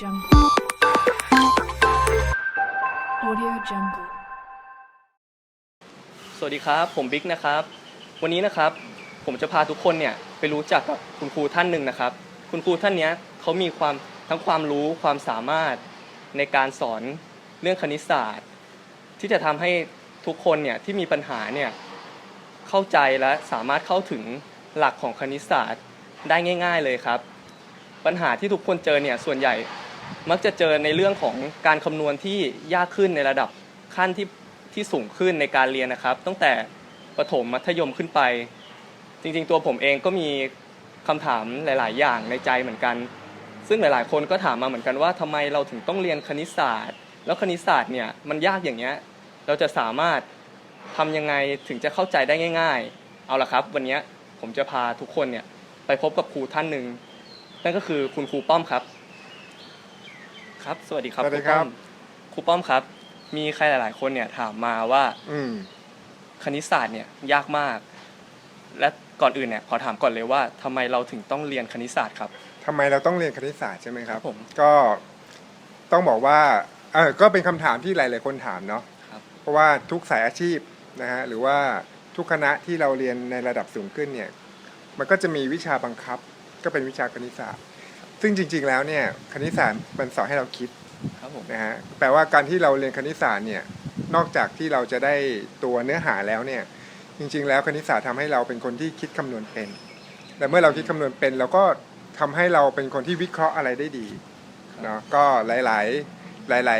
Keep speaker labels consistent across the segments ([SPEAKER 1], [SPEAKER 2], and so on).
[SPEAKER 1] Jungle. Audio Jungle.
[SPEAKER 2] สวัสดีครับ ผมบิ๊กนะครับ วันนี้นะครับ ผมจะพาทุกคนเนี่ยไปรู้จักกับคุณครูท่านหนึ่งนะครับ คุณครูท่านเนี้ยเขามีความทั้งความรู้ความสามารถในการสอนเรื่องคณิตศาสตร์ ที่จะทำให้ทุกคนเนี่ยที่มีปัญหาเนี่ยเข้าใจและสามารถเข้าถึงหลักของคณิตศาสตร์ได้ง่าย ๆเลยครับ ปัญหาที่ทุกคนเจอเนี่ยส่วนใหญ่ มักจะเจอในเรื่องของการคำนวณที่ยากขึ้นในระดับขั้นที่ที่สูงขึ้นในการเรียนนะครับ ตั้งแต่ประถมมัธยมขึ้นไป จริงๆ ตัวผมเองก็มีคำถามหลาย ๆ อย่างในใจเหมือนกัน ซึ่งหลาย ๆ คนก็ถามมาเหมือนกันว่าทำไมเราถึงต้องเรียนคณิตศาสตร์ แล้วคณิตศาสตร์เนี่ยมันยากอย่างเงี้ยเราจะสามารถทำยังไงถึงจะเข้าใจได้ง่าย ๆ เอาละครับ วันนี้ผมจะพาทุกคนเนี่ยไปพบกับครูท่านหนึ่งนั่นก็คือคุณครูป้อมครับ ครับ สวัสดีครับ
[SPEAKER 3] สวัสดี
[SPEAKER 2] ครู
[SPEAKER 3] ครั
[SPEAKER 2] ป้อบมครูป้อมครับ มีใครหลาย ๆ คนเนี่ยถามมาว่า
[SPEAKER 3] อืม
[SPEAKER 2] คณิตศาสตร์เนี่ยยากมาก และก่อนอื่นเนี่ยขอถามก่อนเลยว่าทำไมเราถึงต้องเรียนคณิตศาสตร์ครับ
[SPEAKER 3] ทำไมเราต้องเรียนคณิตศาสตร์ใช่ไหมครับ
[SPEAKER 2] ครับผม
[SPEAKER 3] ก็ต้องบอกว่าเออก็เป็นคำถามที่หลาย ๆ คนถามเนาะ
[SPEAKER 2] ครับ
[SPEAKER 3] เพราะว่าทุกสายอาชีพนะฮะหรือว่าทุกคณะที่เราเรียนในระดับสูงขึ้นเนี่ย มันก็จะมีวิชาบังคับ ก็เป็นวิชาคณิตศาสตร์ ซึ่งจริง ๆ แล้วเนี่ยคณิตศาสตร์มันสอนให้เราคิด
[SPEAKER 2] ครับผม
[SPEAKER 3] นะฮะแปลว่าการที่เราเรียนคณิตศาสตร์เนี่ยนอกจากที่เราจะได้ตัวเนื้อหาแล้วเนี่ยจริง ๆ แล้วคณิตศาสตร์ทำให้เราเป็นคนที่คิดคำนวณเป็นและเมื่อเราคิดคำนวณเป็นเราก็ทำให้เราเป็นคนที่วิเคราะห์อะไรได้ดีเนาะก็หลาย ๆ หล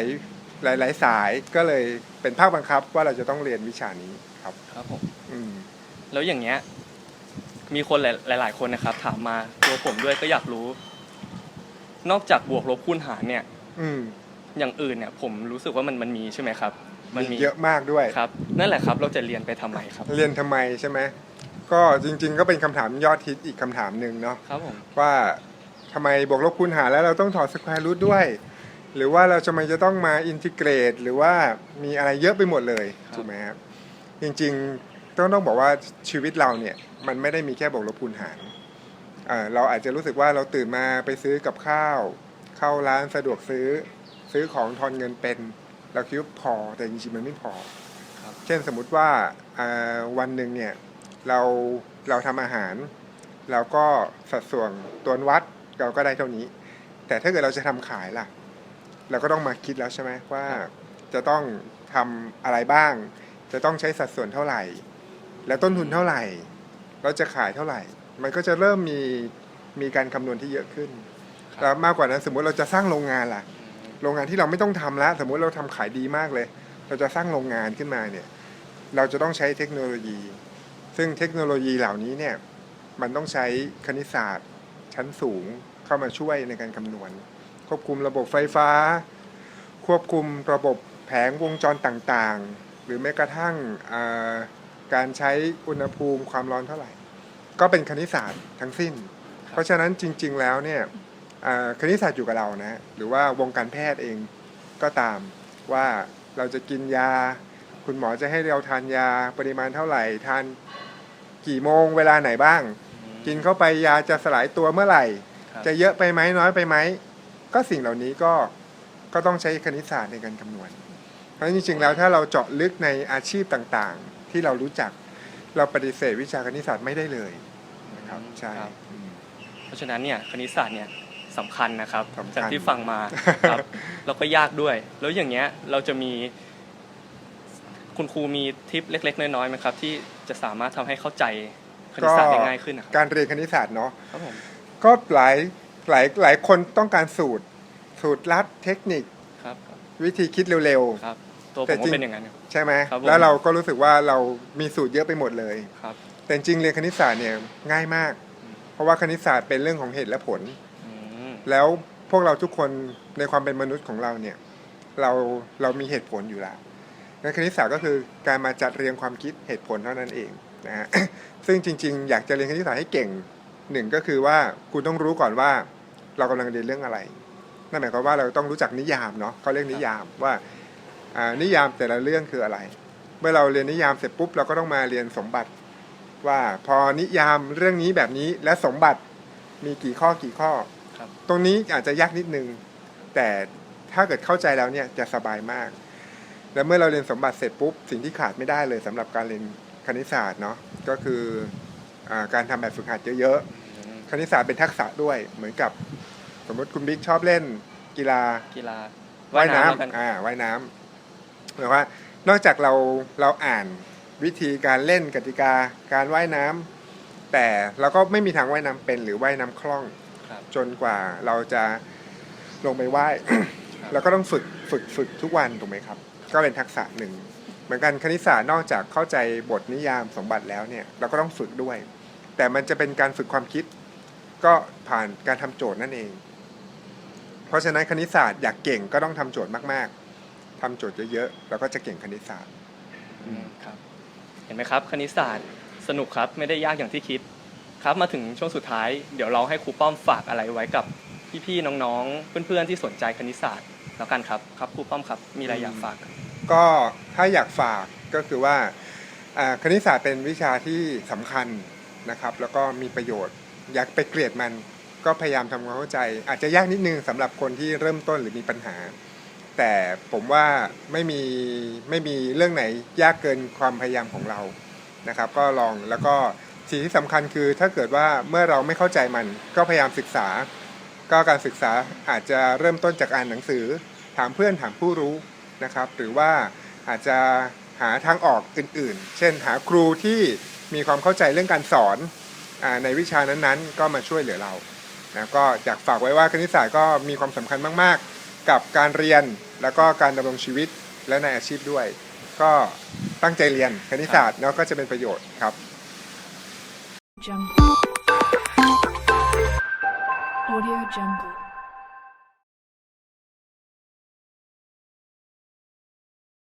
[SPEAKER 3] าย ๆ หลาย ๆ สายก็เลยเป็นภาคบังคับว่าเราจะต้องเรียนวิชานี้ครับ
[SPEAKER 2] ครับผม
[SPEAKER 3] อืม
[SPEAKER 2] แล้วอย่างเงี้ย มีคนหลายๆคนนะครับ ถามมาตัวผมด้วยก็อยากรู้ นอกจากบวกลบคูณหารเนี่ย
[SPEAKER 3] อืม
[SPEAKER 2] อย่างอื่นเนี่ยผมรู้สึกว่ามันมันมีใช่ไหมครับ มันมี
[SPEAKER 3] เยอะมากด้วย
[SPEAKER 2] ครับนั่นแหละครับเราจะเรียนไปทำไมครับ
[SPEAKER 3] เรียนทำไมใช่ไหมก็จริง ๆ ก็เป็นคำถามยอดฮิตอีกคำถามหนึ่งเนาะ
[SPEAKER 2] ครับผม
[SPEAKER 3] ว่าทำไมบวกลบคูณหารแล้วเราต้องถอดสแควร์รูทด้วย หรือว่าเราจะไม่จะต้องมาอินทิเกรต หรือว่ามีอะไรเยอะไปหมดเลยถูกไหมครับจริงๆต้องต้องบอกว่าชีวิตเราเนี่ยมันไม่ได้มีแค่บวกลบคูณหารอ่า เราอาจจะรู้สึกว่าเราตื่นมาไปซื้อกับข้าว เข้าร้านสะดวกซื้อ ซื้อของทอนเงินเป็น เราคิดว่าพอแต่จริงๆมันไม่พอ
[SPEAKER 2] ครับ
[SPEAKER 3] เช่นสมมุติว่าอ่าวันหนึ่งเนี่ยเราเราทำอาหาร เราก็สัดส่วนตัววัดเราก็ได้เท่านี้ แต่ถ้าเกิดเราจะทำขายล่ะ เราก็ต้องมาคิดแล้วใช่ไหมว่าจะต้องทำอะไรบ้าง จะต้องใช้สัดส่วนเท่าไหร่ แล้วต้นทุนเท่าไหร่ เราจะขายเท่าไหร่ มันก็จะเริ่มมีมีการคำนวณที่เยอะขึ้น
[SPEAKER 2] ครับ
[SPEAKER 3] แล้วมากกว่านั้นสมมุติเราจะสร้างโรงงานล่ะ โรงงานที่เราไม่ต้องทำแล้วสมมุติเราทำขายดีมากเลย เราจะสร้างโรงงานขึ้นมาเนี่ย เราจะต้องใช้เทคโนโลยี ซึ่งเทคโนโลยีเหล่านี้เนี่ยมันต้องใช้คณิตศาสตร์ ชั้นสูงเข้ามาช่วยในการคำนวณ ควบคุมระบบไฟฟ้า ควบคุมระบบแผงวงจรต่างๆ หรือแม้กระทั่งอ่าการใช้อุณหภูมิความร้อนเท่าไหร่ ก็เป็นคณิตศาสตร์ทั้งสิ้น เพราะฉะนั้นจริง ๆ แล้วเนี่ยอ่าคณิตศาสตร์อยู่กับเรานะหรือว่าวงการแพทย์เองก็ตามว่าเราจะกินยา คุณหมอจะให้เราทานยาปริมาณเท่าไหร่ทานกี่โมงเวลาไหนบ้าง กินเข้าไปยาจะสลายตัวเมื่อไหร่
[SPEAKER 2] ครับ
[SPEAKER 3] จะเยอะไปไหมน้อยไปไหม ก็สิ่งเหล่านี้ก็ก็ต้องใช้คณิตศาสตร์ในการคำนวณ เพราะฉะนั้นจริงๆแล้วถ้าเราเจาะลึกในอาชีพต่างๆ ที่เรารู้จัก เราปฏิเสธวิชาคณิตศาสตร์ไม่ได้เลยนะครับใช่
[SPEAKER 2] ครับ
[SPEAKER 3] อืม
[SPEAKER 2] เพราะฉะนั้นเนี่ยคณิตศาสตร์เนี่ยสำคัญนะครับ
[SPEAKER 3] สำคัญ
[SPEAKER 2] จากที่ฟังมาครับ แล้วก็ยากด้วย แล้วอย่างเงี้ยเราจะมี คุณครูมีทิปเล็ก ๆ น้อยๆไหมครับ ที่จะสามารถทำให้เข้าใจคณิตศาสตร์ได้ง่ายขึ้นนะครับ
[SPEAKER 3] การเรียนคณิตศาสตร์เนาะ
[SPEAKER 2] ครับผม
[SPEAKER 3] ก็หลายหลายหลายคนต้องการสูตร สูตรลัดเทคนิค
[SPEAKER 2] ครับครับ
[SPEAKER 3] วิธีคิดเร็ว
[SPEAKER 2] ครับ ตัวผ
[SPEAKER 3] แต่
[SPEAKER 2] ม
[SPEAKER 3] จริ
[SPEAKER 2] ก็
[SPEAKER 3] ง
[SPEAKER 2] เป็นอย่างนั้นครับ
[SPEAKER 3] ๆใช่ไหม
[SPEAKER 2] ครับผม
[SPEAKER 3] แล้วเราก็รู้สึกว่าเรามีสูตรเยอะไปหมดเลย
[SPEAKER 2] ครับ
[SPEAKER 3] แต่จริงๆเรียนคณิตศาสตร์เนี่ยง่ายมาก เพราะว่าคณิตศาสตร์เป็นเรื่องของเหตุและผล
[SPEAKER 2] อืม
[SPEAKER 3] แล้วพวกเราทุกคนในความเป็นมนุษย์ของเราเนี่ยเราเรามีเหตุผลอยู่แล้วงั้นคณิตศาสตร์ก็คือการมาจัดเรียงความคิดเหตุผลเท่านั้นเองนะฮะ ซึ่งจริง ๆ อยากจะเรียนคณิตศาสตร์ให้เก่งหนึ่งก็คือว่าคุณต้องรู้ก่อนว่าเรากำลังเรียนเรื่องอะไรนั่นหมายความว่าเราต้องรู้จักนิยามเนาะเขาเรียกนิยามว่าอ่า นิยามแต่ละเรื่องคืออะไร เมื่อเราเรียนนิยามเสร็จปุ๊บเราก็ต้องมาเรียนสมบัติ ว่าพอนิยามเรื่องนี้แบบนี้และสมบัติมีกี่ข้อกี่ข้อ
[SPEAKER 2] ครับ
[SPEAKER 3] ตรงนี้อาจจะยากนิดนึงแแต่ถ้าเกิดเข้าใจแล้วเนี่ยจะสบายมาก แล้วเมื่อเราเรียนสมบัติเสร็จปุ๊บสิ่งที่ขาดไม่ได้เลยสำหรับการเรียนคณิตศาสตร์เนาะก็คืออาการทำแบบฝึกหัดเยอะๆคณิตศาสตร์เป็นทักษะด้วยเหมือนกับ สมมติคุณบิ๊กชอบเล่นกีฬา
[SPEAKER 2] กีฬา
[SPEAKER 3] ว่าย
[SPEAKER 2] แล้วกั
[SPEAKER 3] น้ำอ่าว่ายน้ำ หมายว่านอกจากเราเราอ่านวิธีการเล่นกติกาการว่ายน้ำแต่เราก็ไม่มีทางว่ายน้ำเป็นหรือว่ายน้ำคล่อง
[SPEAKER 2] ครับ
[SPEAKER 3] จนกว่าเราจะลงไปว่ายเราก็ต้องฝึกฝึกฝึกทุกวันถูกไหมครับ ก็เป็นทักษะหนึ่งเหมือนกันคณิตศาสตร์นอกจากเข้าใจบทนิยามสมบัติแล้วเนี่ยเราก็ต้องฝึกด้วย แต่มันจะเป็นการฝึกความคิด ก็ผ่านการทำโจทย์นั่นเอง เพราะฉะนั้นคณิตศาสตร์อยากเก่งก็ต้องทำโจทย์มากๆ ทำโจทย์เยอะๆ แล้วก็จะเก่งคณิตศาสตร์
[SPEAKER 2] อืมครับเห็นไหมครับคณิตศาสตร์สนุกครับไม่ได้ยากอย่างที่คิดครับมาถึงช่วงสุดท้าย เดี๋ยวเราให้ครูป้อมฝากอะไรไว้กับพี่ๆน้องๆ เพื่อนๆที่สนใจคณิตศาสตร์ แล้วกันครับครับครูป้อมครับมีอะไรอยากฝากครับ
[SPEAKER 3] ก็ถ้าอยากฝากก็คือว่าอ่าคณิตศาสตร์เป็นวิชาที่สำคัญนะครับ แล้วก็มีประโยชน์ อยากไปเกลียดมันก็พยายามทำความเข้าใจ อาจจะยากนิดนึงสำหรับคนที่เริ่มต้นหรือมีปัญหา แต่ผมว่าไม่มีไม่มีเรื่องไหนยากเกินความพยายามของเรานะครับ ก็ลองแล้วก็สิ่งที่สำคัญคือถ้าเกิดว่าเมื่อเราไม่เข้าใจมันก็พยายามศึกษา ก็การศึกษาอาจจะเริ่มต้นจากอ่านหนังสือ ถามเพื่อนถามผู้รู้นะครับ หรือว่าอาจจะหาทางออกอื่นๆ เช่น หาครูที่มีความเข้าใจเรื่องการสอนอในวิชานั้นๆ ก็มาช่วยเหลือเรานะก็อยากฝากไว้ว่าคณิตศาสตร์ก็มีความสำคัญมากๆ กับการเรียนแล้วก็การดำรงชีวิตและในอาชีพด้วย ก็ตั้งใจเรียนคณิตศาสตร์แล้วก็จะเป็นประโยชน์ครับ
[SPEAKER 1] Jungle. Audio Jungle.